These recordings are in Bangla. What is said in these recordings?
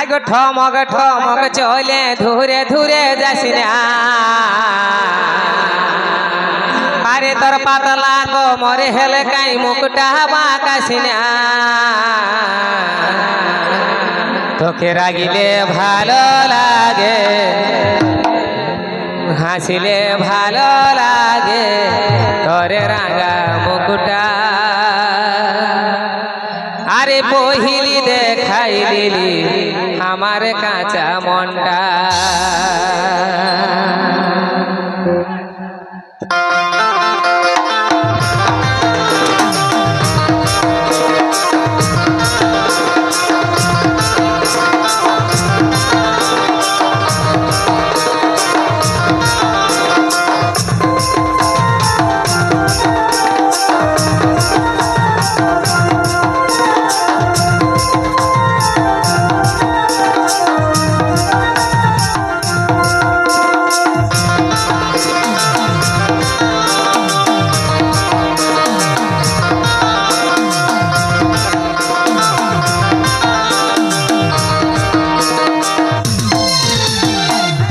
আগ ঠমক ঠমক চলে, ধুরে ধুরে যাস না। আরে তোর পাতলা কোমরে হেলে কাই মুকুটা বাকাস না। তোকে রাগিলে ভালো লাগে, হাসিলে ভালো লাগে, তোরে রাঙা মুকুটা। আরে পহিলি দেখাই দিলি আমার কাঁচা মনটা।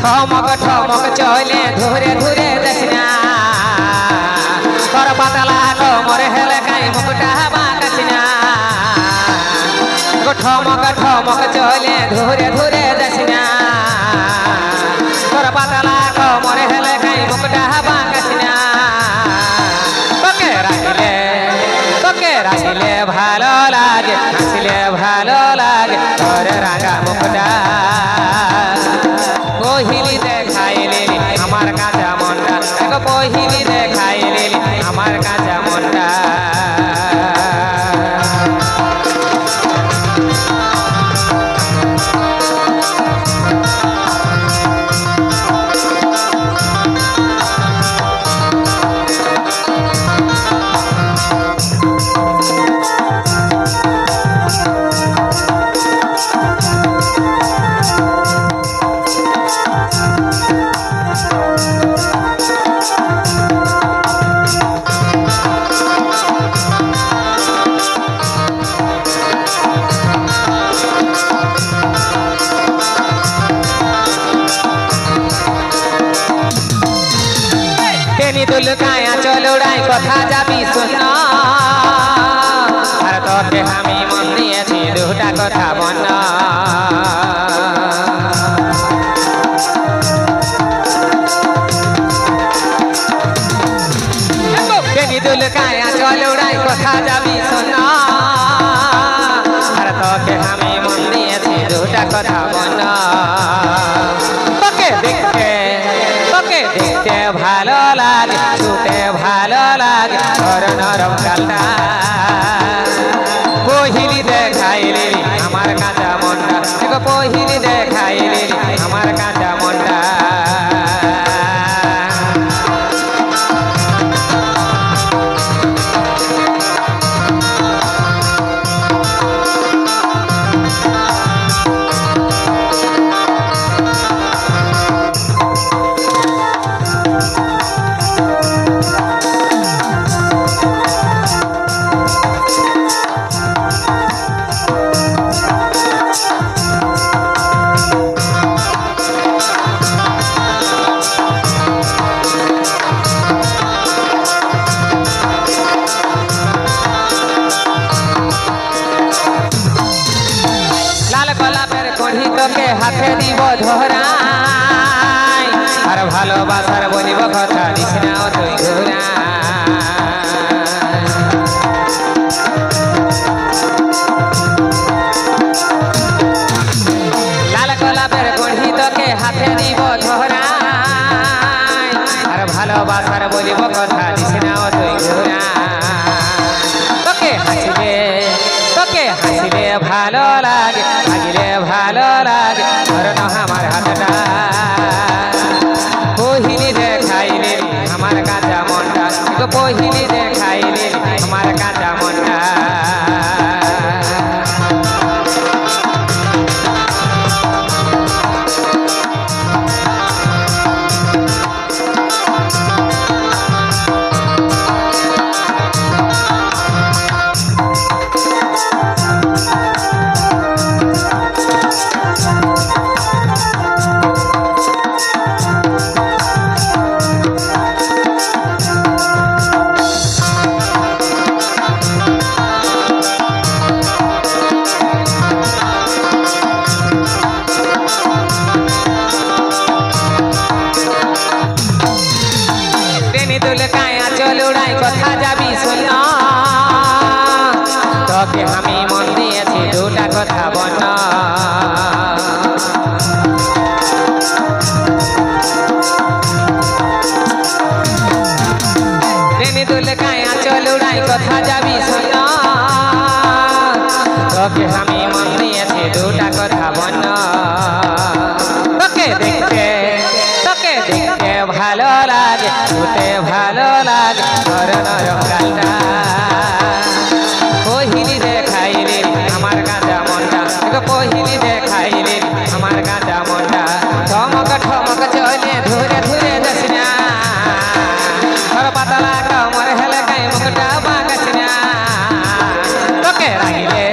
ঠমক ঠমক চলে ধরে ধরে দেখনা। তোর পাতলা কোমর হেলে কাই মুকুটা বাকাসনা গো ঠমক ঠমক চলে ধরে ধরে দেখনা। তোর পাতলা কোমর হেলে কাই মুকুটা বাকাসনা তোকে রাখিলে তোকে রাখিলে ভালো লাগে, হাসিলে ভালো লাগে তোর রাগা মুকুটা রহিম দুল কায়া চলোড়াই কথা যাবি শোনা। আর তোকে আমি মন দিয়েছি, দুটা কথা বনা টেনি দুল কায়া চলোড়াই কথা যাবি শোনা। আর তোকে আমি মন দিয়েছি, দুটা কথা তোর নরম কালটা পহিলি দেখাইলি আমার কাঁচা মনটা। দেখো হাতে দিব ধরাই আর ভালোবাসার বলিব কথা দিস না তুই লাল হাতে আর ভালোবাসার বলিব কথা দিস না লাগে লাগিলে ভালো লাগে ধরন আমার হাতটা। বহিনি দেখাইলে, আমার কাঁচা মনটা। বহিনি দেখাইলে, আমার কাঁচা লোড়াই কথা যাবি শোনা। তোকে আমি মন দিয়েছি দুটা কথা বলা রেনে দোলে কায়া চল উড়াই কথা যাবি শোনা। তোকে আমি তোকে পহিলি দেখাই রে আমার গাঁজা মন্ডা ঠমক ঠমক চলে, ধরে ধরে যাস না। তোর পাতলা কামর হেলে কাই মুখটা বাগাস তোকে রাগিলে